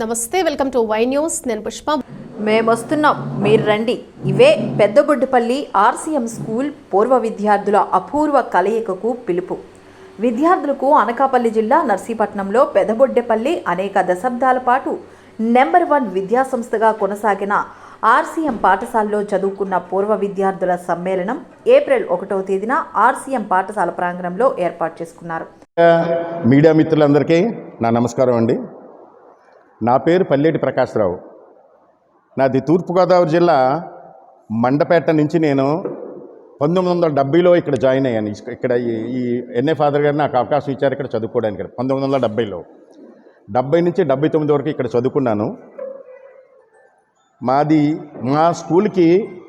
నమస్తే welcome to Y news. నేను పుష్ప. మేమొస్తున్నాం. మీరు రండి. ఇవే పెద్దబొడ్డుపల్లి ఆర్సీఎం స్కూల్ పూర్వ విద్యార్థుల అపూర్వ కలయికకు పిలుపు. విద్యార్థులకు అనకాపల్లి జిల్లా నర్సీపట్నంలో పెదబొడ్డెపల్లి అనేక దశాబ్దాల పాటు నెంబర్ వన్ విద్యాసంస్థగా కొనసాగిన ఆర్సీఎం పాఠశాలలో చదువుకున్న పూర్వ విద్యార్థుల సమ్మేళనం ఏప్రిల్ ఒకటవ తేదీన ఆర్సీఎం పాఠశాల ప్రాంగణంలో ఏర్పాటు చేసుకున్నారు. మీడియా మిత్రులందరికీ నా నమస్కారం అండి. నా పేరు పల్లెటి ప్రకాశ్రావు. నాది తూర్పుగోదావరి జిల్లా మండపేట నుంచి నేను పంతొమ్మిది వందల డెబ్బైలో ఇక్కడ జాయిన్ అయ్యాను. ఇక్కడ ఈ- ఈ ఎన్ఏ ఫాదర్ గారు నాకు అవకాశం ఇచ్చారు ఇక్కడ చదువుకోవడానికి. పంతొమ్మిది వందల డెబ్బైలో. డెబ్బై నుంచి డెబ్బై తొమ్మిది వరకు ఇక్కడ చదువుకున్నాను. మాది మా స్కూల్కి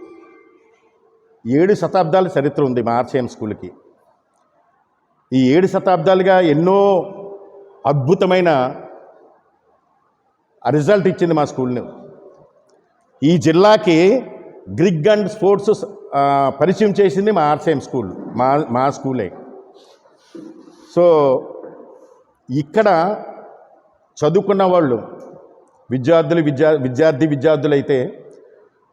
ఏడు శతాబ్దాల చరిత్ర ఉంది మా ఆర్సీఎం స్కూల్కి. ఈ ఏడు శతాబ్దాలుగా ఎన్నో అద్భుతమైన రిజల్ట్ ఇచ్చింది మా స్కూల్ని ఈ జిల్లాకి గ్రిగ్ అండ్ స్పోర్ట్స్ పరిచయం చేసింది మా ఆర్సీఎం స్కూల్ మా మా స్కూలే సో ఇక్కడ చదువుకున్న వాళ్ళు విద్యార్థులు విద్యా విద్యార్థి విద్యార్థులు అయితే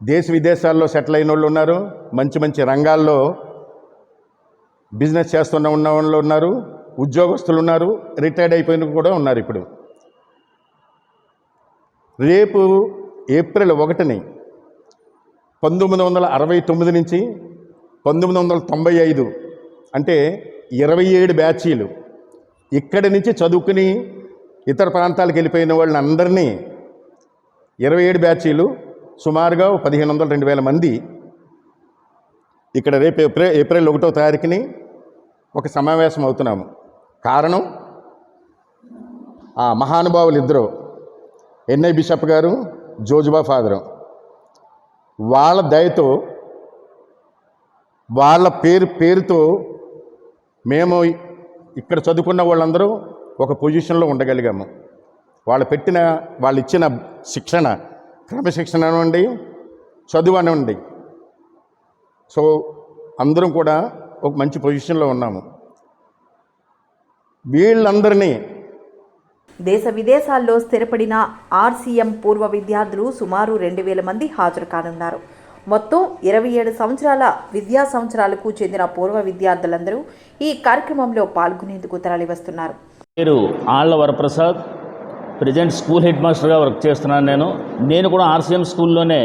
దేశ విదేశాల్లో సెటిల్ అయిన వాళ్ళు ఉన్నారు మంచి మంచి రంగాల్లో బిజినెస్ చేస్తున్న ఉన్న వాళ్ళు ఉన్నారు ఉద్యోగస్తులు ఉన్నారు రిటైర్డ్ అయిపోయిన కూడా ఉన్నారు ఇప్పుడు. రేపు ఏప్రిల్ ఒకటిని పంతొమ్మిది వందల అరవై తొమ్మిది నుంచి పంతొమ్మిది వందల తొంభై ఐదు అంటే ఇరవై ఏడు బ్యాచీలు ఇక్కడి నుంచి చదువుకుని ఇతర ప్రాంతాలకు వెళ్ళిపోయిన వాళ్ళని అందరినీ ఇరవై ఏడు బ్యాచీలు సుమారుగా పదిహేను వందల రెండు వేల మంది ఇక్కడ రేపు ఏప్రిల్ ఏప్రిల్ ఒకటో తారీఖుని ఒక సమావేశం అవుతున్నాము. కారణం ఆ మహానుభావులు ఇద్దరు. ఎన్ఐ బిషప్ గారు జోజుబా ఫాదరు. వాళ్ళ దయతో వాళ్ళ పేరు పేరుతో మేము ఇక్కడ చదువుకున్న వాళ్ళందరూ ఒక పొజిషన్లో ఉండగలిగాము. వాళ్ళు పెట్టిన వాళ్ళు ఇచ్చిన శిక్షణ క్రమశిక్షణ అనివ్వండి చదువు అనివ్వండి సో అందరం కూడా ఒక మంచి పొజిషన్లో ఉన్నాము. వీళ్ళందరినీ దేశ విదేశాల్లో స్థిరపడిన ఆర్సీఎం పూర్వ విద్యార్థులు సుమారు రెండు వేల మంది హాజరు కానున్నారు. మొత్తం ఇరవై ఏడు సంవత్సరాల విద్యా సంవత్సరాలకు చెందిన పూర్వ విద్యార్థులందరూ ఈ కార్యక్రమంలో పాల్గొనేందుకు తరలివస్తున్నారు. పేరు Alla Varaprasad present school head మాస్టర్గా వర్క్ చేస్తున్నాను నేను. నేను కూడా ఆర్సీఎం స్కూల్లోనే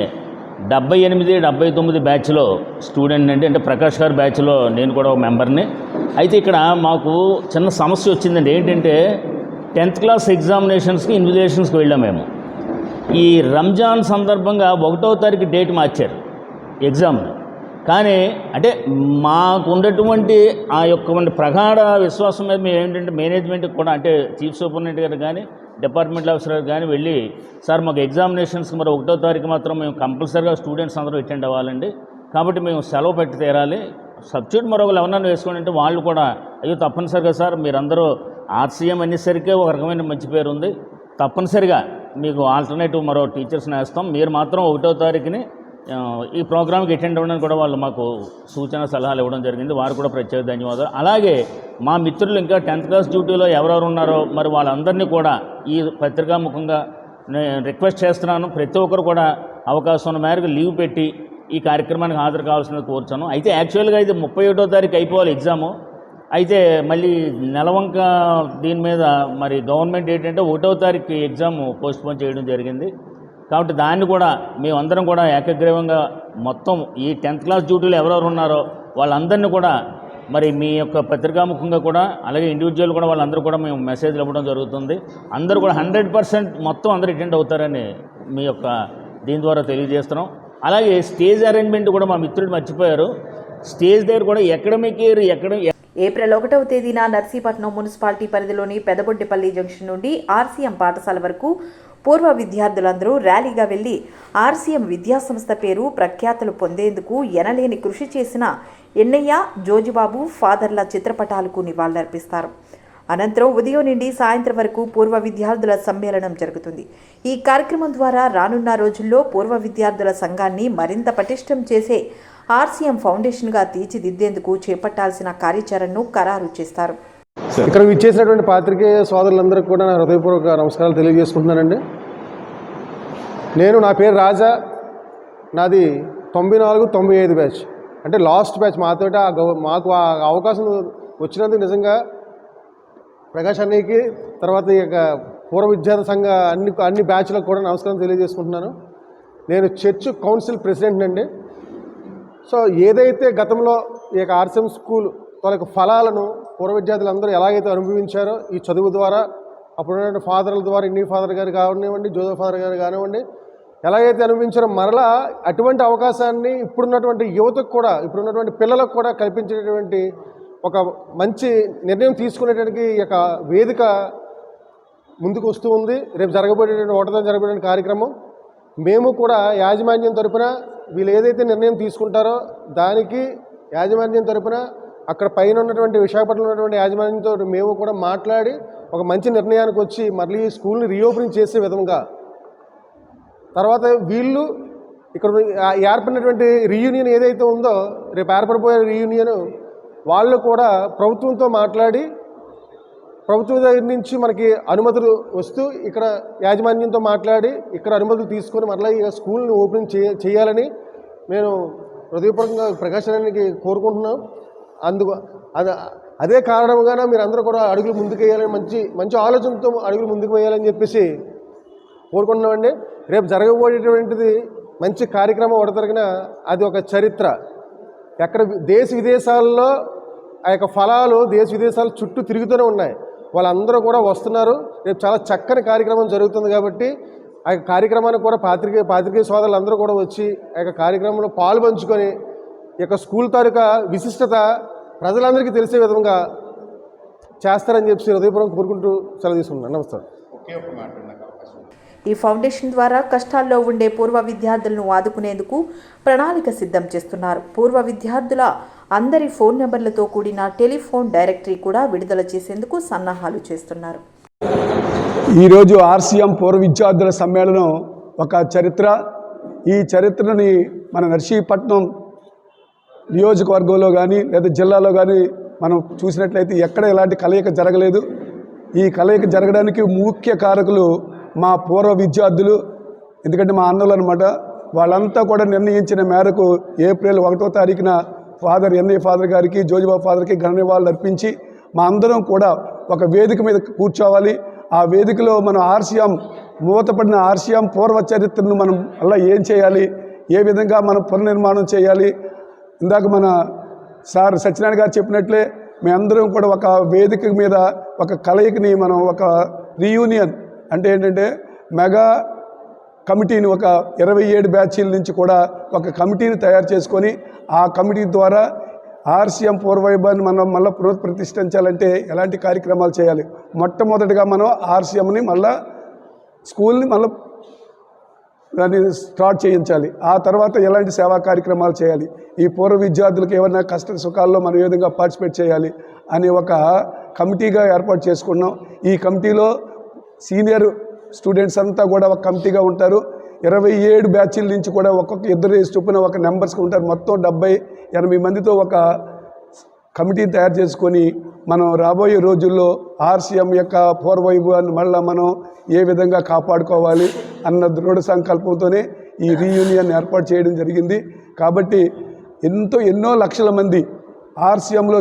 డెబ్బై ఎనిమిది డెబ్బై తొమ్మిది బ్యాచ్లో స్టూడెంట్ అండి. అంటే ప్రకాష్ గారి బ్యాచ్లో నేను కూడా ఒక మెంబర్ని. అయితే ఇక్కడ మాకు చిన్న సమస్య వచ్చిందండి. ఏంటంటే టెన్త్ క్లాస్ ఎగ్జామినేషన్స్కి ఇన్విటేషన్స్కి వెళ్ళాం మేము. ఈ రంజాన్ సందర్భంగా ఒకటో తారీఖు డేట్ మార్చారు ఎగ్జామ్. కానీ అంటే మాకు ఉన్నటువంటి ఆ యొక్క ప్రగాఢ విశ్వాసం మీద మేము ఏంటంటే మేనేజ్మెంట్కి కూడా అంటే చీఫ్ సూపరింటెండెంట్ గారు కానీ డిపార్ట్మెంట్ ఆఫీసర్ గారు కానీ వెళ్ళి సార్ మాకు ఎగ్జామినేషన్స్కి మరి ఒకటో తారీఖు మాత్రం మేము కంపల్సరీగా స్టూడెంట్స్ అందరూ అటెండ్ అవ్వాలండి. కాబట్టి మేము సెలవు పెట్టి తీరాలి. సబ్జెక్ట్ మరొకరు ఎవరన్నా వేసుకోండి అంటే వాళ్ళు కూడా అయ్యో తప్పనిసరిగా సార్ మీరందరూ ఆర్సీఎం అనేసరికి ఒక రకమైన మంచి పేరు ఉంది. తప్పనిసరిగా మీకు ఆల్టర్నేటివ్ మరో టీచర్స్ని వేస్తాం. మీరు మాత్రం ఒకటో తారీఖుని ఈ ప్రోగ్రామ్కి అటెండ్ అవ్వడానికి కూడా వాళ్ళు మాకు సూచన సలహాలు ఇవ్వడం జరిగింది. వారు కూడా ప్రత్యేక ధన్యవాదాలు. అలాగే మా మిత్రులు ఇంకా టెన్త్ క్లాస్ డ్యూటీలో ఎవరెవరు ఉన్నారో మరి వాళ్ళందరినీ కూడా ఈ పత్రికాముఖంగా నేను రిక్వెస్ట్ చేస్తున్నాను. ప్రతి ఒక్కరు కూడా అవకాశం ఉన్న మేరకు లీవ్ పెట్టి ఈ కార్యక్రమానికి హాజరు కావాల్సింది కోరుచాను అయితే యాక్చువల్గా ఇది ముప్పై ఒకటో తారీఖు అయిపోవాలి ఎగ్జాము. అయితే మళ్ళీ నెలవంక దీని మీద మరి గవర్నమెంట్ ఏంటంటే ఒకటో తారీఖు ఎగ్జామ్ పోస్ట్పోన్ చేయడం జరిగింది. కాబట్టి దాన్ని కూడా మేమందరం కూడా ఏకగ్రీవంగా మొత్తం ఈ టెన్త్ క్లాస్ డ్యూటీలు ఎవరెవరు ఉన్నారో వాళ్ళందరినీ కూడా మరి మీ యొక్క పత్రికాముఖంగా కూడా అలాగే ఇండివిజువల్ కూడా వాళ్ళందరూ కూడా మేము మెసేజ్లు ఇవ్వడం జరుగుతుంది. అందరూ కూడా హండ్రెడ్ పర్సెంట్ మొత్తం అందరూ అటెండ్ అవుతారని మీ యొక్క దీని ద్వారా తెలియజేస్తున్నాం. అలాగే స్టేజ్ అరేంజ్మెంట్ కూడా మా మిత్రుడు మర్చిపోయారు. స్టేజ్ దగ్గర కూడా ఎకడమిక్ ఇయర్ ఎక్కడ ఏప్రిల్ ఒకటవ తేదీన నర్సీపట్నం మున్సిపాలిటీ పరిధిలోని పెదబొడ్డిపల్లి జంక్షన్ నుండి ఆర్సీఎం పాఠశాల వరకు పూర్వ విద్యార్థులందరూ ర్యాలీగా వెళ్ళి ఆర్సీఎం విద్యాసంస్థ పేరు ప్రఖ్యాతులు పొందేందుకు ఎనలేని కృషి చేసిన ఎన్నయ్య జోజిబాబు ఫాదర్ల చిత్రపటాలకు నివాళులర్పిస్తారు. అనంతరం ఉదయం నుండి సాయంత్రం వరకు పూర్వ విద్యార్థుల సమ్మేళనం జరుగుతుంది. ఈ కార్యక్రమం ద్వారా రానున్న రోజుల్లో పూర్వ విద్యార్థుల సంఘాన్ని మరింత పటిష్టం చేసే ఆర్సీఎం ఫౌండేషన్గా తీర్చిదిద్దేందుకు చేపట్టాల్సిన కార్యాచరణను ఖరారు చేస్తారు. ఇక్కడ విచ్చేసినటువంటి పాత్రికేయ సోదరులందరికీ కూడా నా హృదయపూర్వక నమస్కారాలు తెలియజేసుకుంటున్నానండి. నేను నా పేరు రాజా. నాది తొంభై నాలుగు తొంభై ఐదు బ్యాచ్. అంటే లాస్ట్ బ్యాచ్ మాతోటి ఆ గవ మాకు ఆ అవకాశం వచ్చినందుకు నిజంగా ప్రకాష్ అన్నయ్యకి తర్వాత ఈ యొక్క పూర్వ విద్యార్థి సంఘ అన్ని అన్ని బ్యాచ్లకు కూడా నమస్కారం తెలియజేసుకుంటున్నాను. నేను చర్చ్ కౌన్సిల్ ప్రెసిడెంట్ అండి సో ఏదైతే గతంలో ఈ యొక్క ఆర్సిఎం స్కూల్ వాళ్ళ ఫలాలను పూర్వ విద్యార్థులందరూ ఎలాగైతే అనుభవించారో ఈ చదువు ద్వారా అప్పుడున్న ఫాదర్ల ద్వారా ఇన్ని ఫాదర్ గారు కానివ్వండి జోదో ఫాదర్ గారు కానివ్వండి ఎలాగైతే అనుభవించారో మరలా అటువంటి అవకాశాన్ని ఇప్పుడున్నటువంటి యువతకు కూడా ఇప్పుడున్నటువంటి పిల్లలకు కూడా కల్పించేటటువంటి ఒక మంచి నిర్ణయం తీసుకునేటానికి ఈ యొక్క వేదిక ముందుకు వస్తూ ఉంది. రేపు జరగబోయేటువంటి ఓటర్తో జరగబోయే కార్యక్రమం. మేము కూడా యాజమాన్యం తరపున వీళ్ళు ఏదైతే నిర్ణయం తీసుకుంటారో దానికి యాజమాన్యం తరపున అక్కడ పైన ఉన్నటువంటి విశాఖపట్నంలో ఉన్నటువంటి యాజమాన్యంతో మేము కూడా మాట్లాడి ఒక మంచి నిర్ణయానికి వచ్చి మళ్ళీ ఈ స్కూల్ని రీఓపెనింగ్ చేసే విధంగా. తర్వాత వీళ్ళు ఇక్కడ ఏర్పడినటువంటి రీయూనియన్ ఏదైతే ఉందో రేపు ఏర్పడిపోయే రీయూనియన్ వాళ్ళు కూడా ప్రభుత్వంతో మాట్లాడి ప్రభుత్వం దగ్గర నుంచి మనకి అనుమతులు వస్తూ ఇక్కడ యాజమాన్యంతో మాట్లాడి ఇక్కడ అనుమతులు తీసుకొని మరలా ఈ స్కూల్ని ఓపెనింగ్ చేయాలని నేను హృదయపూర్వకంగా ప్రకాశనానికి కోరుకుంటున్నాం అందుకు అది అదే కారణంగానే మీరు అందరూ కూడా అడుగులు ముందుకు వేయాలని మంచి మంచి ఆలోచనతో అడుగులు ముందుకు వేయాలని చెప్పేసి కోరుకుంటున్నామండి. రేపు జరగబోయేటువంటిది మంచి కార్యక్రమం ఒకటి అది ఒక చరిత్ర. ఎక్కడ దేశ విదేశాల్లో ఆ యొక్క ఫలాలు దేశ విదేశాలు చుట్టూ తిరుగుతూనే ఉన్నాయి. వాళ్ళందరూ కూడా వస్తున్నారు. రేపు చాలా చక్కని కార్యక్రమం జరుగుతుంది కాబట్టి ఆ యొక్క కార్యక్రమానికి కూడా పాత్రికే పాత్రికేయ సోదరులు అందరూ కూడా వచ్చి ఆ యొక్క కార్యక్రమంలో పాలు పంచుకొని ఈ యొక్క స్కూల్ తాలూకా విశిష్టత ప్రజలందరికీ తెలిసే విధంగా చేస్తారని చెప్పి హృదయపూర్వకం కోరుకుంటూ సెలవు తీసుకుంటున్నాను. నమస్కారం. ఈ ఫౌండేషన్ ద్వారా కష్టాల్లో ఉండే పూర్వ విద్యార్థులను ఆదుకునేందుకు ప్రణాళిక సిద్ధం చేస్తున్నారు. పూర్వ విద్యార్థుల అందరి ఫోన్ నెంబర్లతో కూడిన టెలిఫోన్ డైరెక్టరీ కూడా విడుదల చేసేందుకు సన్నాహాలు చేస్తున్నారు. ఈరోజు ఆర్సీఎం పూర్వ విద్యార్థుల సమ్మేళనం ఒక చరిత్ర. ఈ చరిత్రని మన నర్సీపట్నం నియోజకవర్గంలో కానీ లేదా జిల్లాలో కానీ మనం చూసినట్లయితే ఎక్కడ ఇలాంటి కలయిక జరగలేదు. ఈ కలయిక జరగడానికి ముఖ్య కారకులు మా పూర్వ విద్యార్థులు ఎందుకంటే మా అన్నలు అనమాట వాళ్ళంతా కూడా నిర్ణయించిన మేరకు ఏప్రిల్ ఒకటో తారీఖున ఫాదర్ ఎన్ఐ ఫాదర్ గారికి జోజిబాబు ఫాదర్కి ఘన నివాళులు అర్పించి మా అందరం కూడా ఒక వేదిక మీద కూర్చోవాలి. ఆ వేదికలో మనం ఆర్సీఎం మూతపడిన ఆర్సీఎం పూర్వ చరిత్రను మనం అలా ఏం చేయాలి? ఏ విధంగా మనం పునర్నిర్మాణం చేయాలి? ఇందాక మన సార్ సత్యనారాయణ గారు చెప్పినట్లే మేమందరం కూడా ఒక వేదిక మీద ఒక కలయికని మనం ఒక రీయూనియన్ అంటే ఏంటంటే మెగా కమిటీని ఒక ఇరవై ఏడు బ్యాచీల నుంచి కూడా ఒక కమిటీని తయారు చేసుకొని ఆ కమిటీ ద్వారా ఆర్సీఎం పూర్వవైభవాన్ని మనం మళ్ళీ పునఃప్రతిష్ఠించాలంటే ఎలాంటి కార్యక్రమాలు చేయాలి? మొట్టమొదటిగా మనం ఆర్సీఎంని మళ్ళీ స్కూల్ని మళ్ళీ దాన్ని స్టార్ట్ చేయించాలి. ఆ తర్వాత ఎలాంటి సేవా కార్యక్రమాలు చేయాలి? ఈ పూర్వ విద్యార్థులకు ఏమైనా కష్ట సుఖాల్లో మనం ఏ విధంగా పార్టిసిపేట్ చేయాలి అనే ఒక కమిటీగా ఏర్పాటు చేసుకున్నాం. ఈ కమిటీలో సీనియర్ స్టూడెంట్స్ అంతా కూడా ఒక కమిటీగా ఉంటారు. ఇరవై ఏడు బ్యాచ్ల నుంచి కూడా ఒక్కొక్క ఇద్దరు చొప్పున ఒక నెంబర్స్కి ఉంటారు. మొత్తం డెబ్బై ఎనభై మందితో ఒక కమిటీని తయారు చేసుకొని మనం రాబోయే రోజుల్లో ఆర్సీఎం యొక్క పూర్వవైభవాన్ని మళ్ళీ మనం ఏ విధంగా కాపాడుకోవాలి అన్న దృఢ సంకల్పంతోనే ఈ రీయూనియన్ ఏర్పాటు చేయడం జరిగింది. కాబట్టి ఎంతో ఎన్నో లక్షల మంది ఆర్సీఎంలో